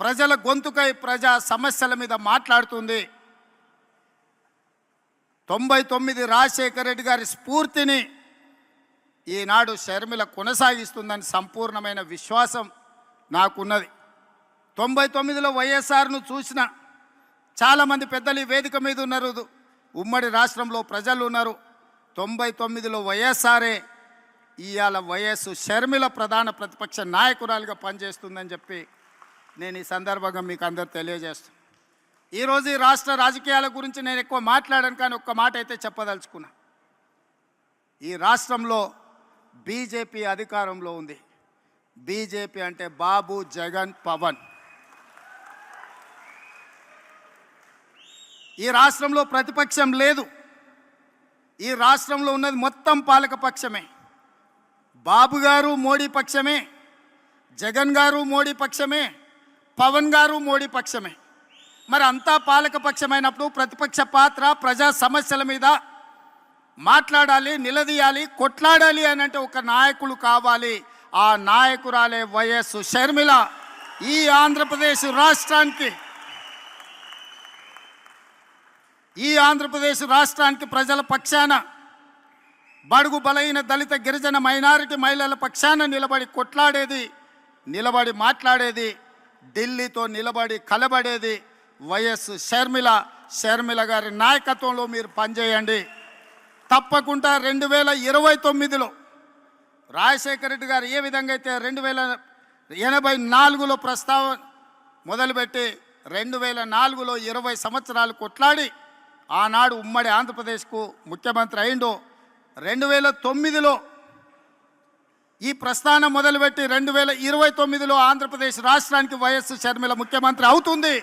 ప్రజల గొంతుకై ప్రజా సమస్యల మీద మాట్లాడుతుంది. తొంభై తొమ్మిది రాజశేఖర రెడ్డి గారి స్ఫూర్తిని ఈనాడు షర్మిల కొనసాగిస్తుందని సంపూర్ణమైన విశ్వాసం నాకున్నది. తొంభై తొమ్మిదిలో వైఎస్ఆర్ను చూసిన చాలామంది పెద్దలు వేదిక మీద ఉన్నారు. ఉమ్మడి రాష్ట్రంలో ప్రజలు ఉన్నారు. తొంభై తొమ్మిదిలో వైఎస్ఆర్ఏ ఇవాళ వైఎస్ షర్మిల ప్రధాన ప్రతిపక్ష నాయకురాలుగా పనిచేస్తుందని చెప్పి నేను ఈ సందర్భంగా మీకు అందరు తెలియజేస్తాను ఈరోజు ఈ రాష్ట్ర రాజకీయాల గురించి నేను ఎక్కువ మాట్లాడాను కానీ ఒక్క మాట అయితే చెప్పదలుచుకున్నా. ఈ రాష్ట్రంలో బీజేపీ అధికారంలో ఉంది. బీజేపీ అంటే బాబు జగన్ పవన్. ఈ రాష్ట్రంలో ప్రతిపక్షం లేదు. ఈ రాష్ట్రంలో ఉన్నది మొత్తం పాలక పక్షమే. బాబు గారు మోడీ పక్షమే. జగన్ గారు మోడీ పక్షమే. పవన్ గారు మోడీ పక్షమే. మరి అంతా పాలక పక్షమైనప్పుడు ప్రతిపక్ష పాత్ర ప్రజా సమస్యల మీద మాట్లాడాలి నిలదీయాలి కొట్లాడాలి అని అంటే ఒక నాయకులు కావాలి. ఆ నాయకురాలే వైఎస్ షర్మిల ఈ ఆంధ్రప్రదేశ్ రాష్ట్రానికి. ఈ ఆంధ్రప్రదేశ్ రాష్ట్రానికి ప్రజల పక్షాన బడుగు బలైన దళిత గిరిజన మైనారిటీ మహిళల పక్షాన నిలబడి కొట్లాడేది నిలబడి మాట్లాడేది ఢిల్లీతో నిలబడి కలబడేది వైఎస్ షర్మిల. షర్మిల గారి నాయకత్వంలో మీరు పనిచేయండి. తప్పకుండా రెండు వేల ఇరవై తొమ్మిదిలో రాజశేఖర రెడ్డి గారు ఏ విధంగా అయితే రెండు వేల ఎనభై నాలుగులో ప్రస్తావన మొదలుపెట్టి రెండు వేల నాలుగులో ఇరవై సంవత్సరాలు కొట్లాడి ఆనాడు ఉమ్మడి ఆంధ్రప్రదేశ్కు ముఖ్యమంత్రి అయిండు రెండు వేల తొమ్మిదిలో ఈ ప్రస్థానం మొదలుపెట్టి రెండు వేల ఇరవై తొమ్మిదిలో ఆంధ్రప్రదేశ్ రాష్ట్రానికి వైఎస్ షర్మిల ముఖ్యమంత్రి అవుతుంది.